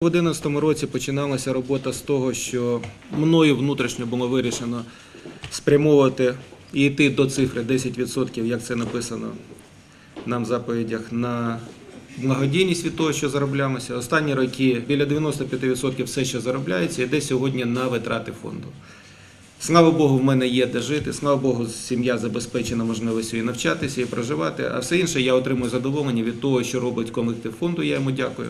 У 2011 році починалася робота з того, що мною внутрішньо було вирішено спрямовувати і йти до цифри 10%, як це написано нам в заповідях, на благодійність від того, що заробляємося. Останні роки біля 95% все, що заробляється, йде сьогодні на витрати фонду. Слава Богу, в мене є де жити. Слава Богу, сім'я забезпечена можливістю і навчатися, і проживати. А все інше я отримую задоволення від того, що робить колектив фонду. Я йому дякую.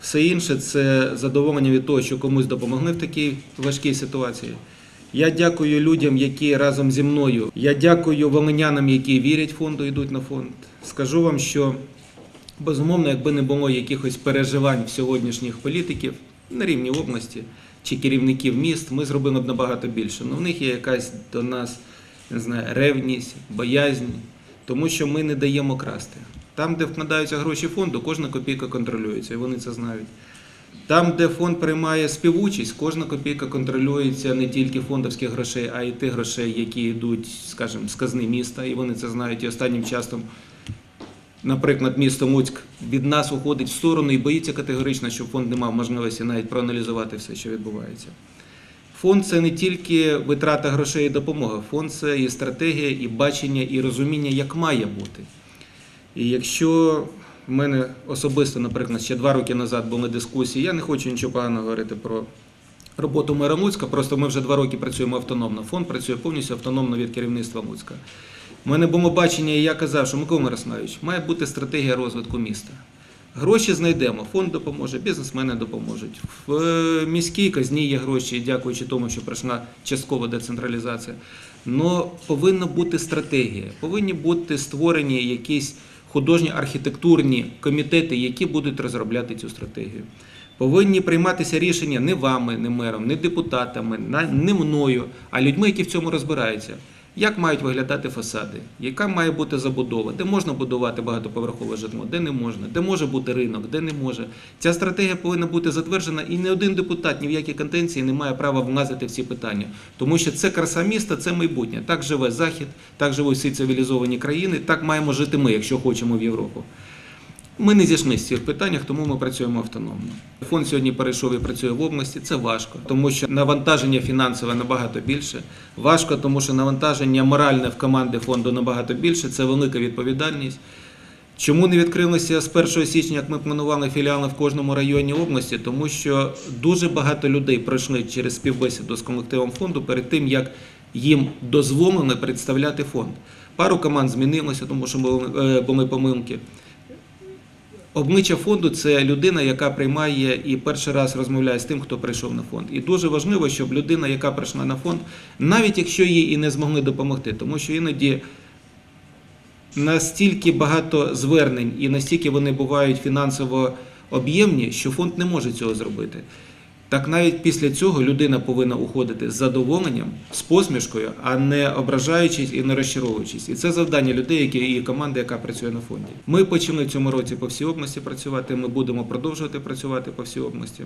Все інше це задоволення від того, що комусь допомогли в такій важкій ситуації. Я дякую людям, які разом зі мною. Я дякую волинянам, які вірять фонду, йдуть на фонд. Скажу вам, що безумовно, якби не було якихось переживань в сьогоднішніх політиків на рівні області чи керівників міст, ми зробили б набагато більше. Ну, в них є якась до нас не знаю, ревність, боязнь, тому що ми не даємо красти. Там, де вкладаються гроші фонду, кожна копійка контролюється, і вони це знають. Там, де фонд приймає співучість, кожна копійка контролюється не тільки фондовських грошей, а й тих грошей, які йдуть, скажімо, з казни міста, і вони це знають. І останнім часом, наприклад, місто Луцьк від нас уходить в сторону і боїться категорично, щоб фонд не мав можливості навіть проаналізувати все, що відбувається. Фонд це не тільки витрата грошей і допомога. Фонд це і стратегія, і бачення, і розуміння, як має бути. І якщо в мене особисто, наприклад, ще два роки назад були дискусії, я не хочу нічого поганого говорити про роботу мера Луцька, просто ми вже два роки працюємо автономно. Фонд працює повністю автономно від керівництва Луцька. У мене було бачення, і я казав, що Микола Мирославович, має бути стратегія розвитку міста. Гроші знайдемо, фонд допоможе, бізнесмени допоможуть. В е, міській казні є гроші, дякуючи тому, що пройшла часткова децентралізація. Но повинна бути стратегія, повинні бути створені якісь художні архітектурні комітети, які будуть розробляти цю стратегію. Повинні прийматися рішення не вами, не мером, не депутатами, не мною, а людьми, які в цьому розбираються. Як мають виглядати фасади, яка має бути забудова, де можна будувати багатоповерхове житло, де не можна, де може бути ринок, де не може. Ця стратегія повинна бути затверджена, і не один депутат ні в якій контенції не має права влазити в ці питання, тому що це краса міста, це майбутнє. Так живе Захід, так живуть всі цивілізовані країни, так маємо жити ми, якщо хочемо в Європу. Ми не зійшлися в цих питаннях, тому ми працюємо автономно. Фонд сьогодні перейшов і працює в області. Це важко, тому що навантаження фінансове набагато більше. Важко, тому що навантаження моральне в команди фонду набагато більше. Це велика відповідальність. Чому не відкрилися з 1 січня, як ми планували філіали в кожному районі області? Тому що дуже багато людей пройшли через співбесіду з колективом фонду перед тим, як їм дозволено представляти фонд. Пару команд змінилося, тому що були, е, помилки. Обличчя фонду це людина, яка приймає і перший раз розмовляє з тим, хто прийшов на фонд. І дуже важливо, щоб людина, яка прийшла на фонд, навіть якщо їй і не змогли допомогти, тому що іноді настільки багато звернень і настільки вони бувають фінансово об'ємні, що фонд не може цього зробити. Так навіть після цього людина повинна уходити з задоволенням, з посмішкою, а не ображаючись і не розчаровуючись. І це завдання людей, які і команди, яка працює на фонді. Ми почали в цьому році по всій області працювати. Ми будемо продовжувати працювати по всій області.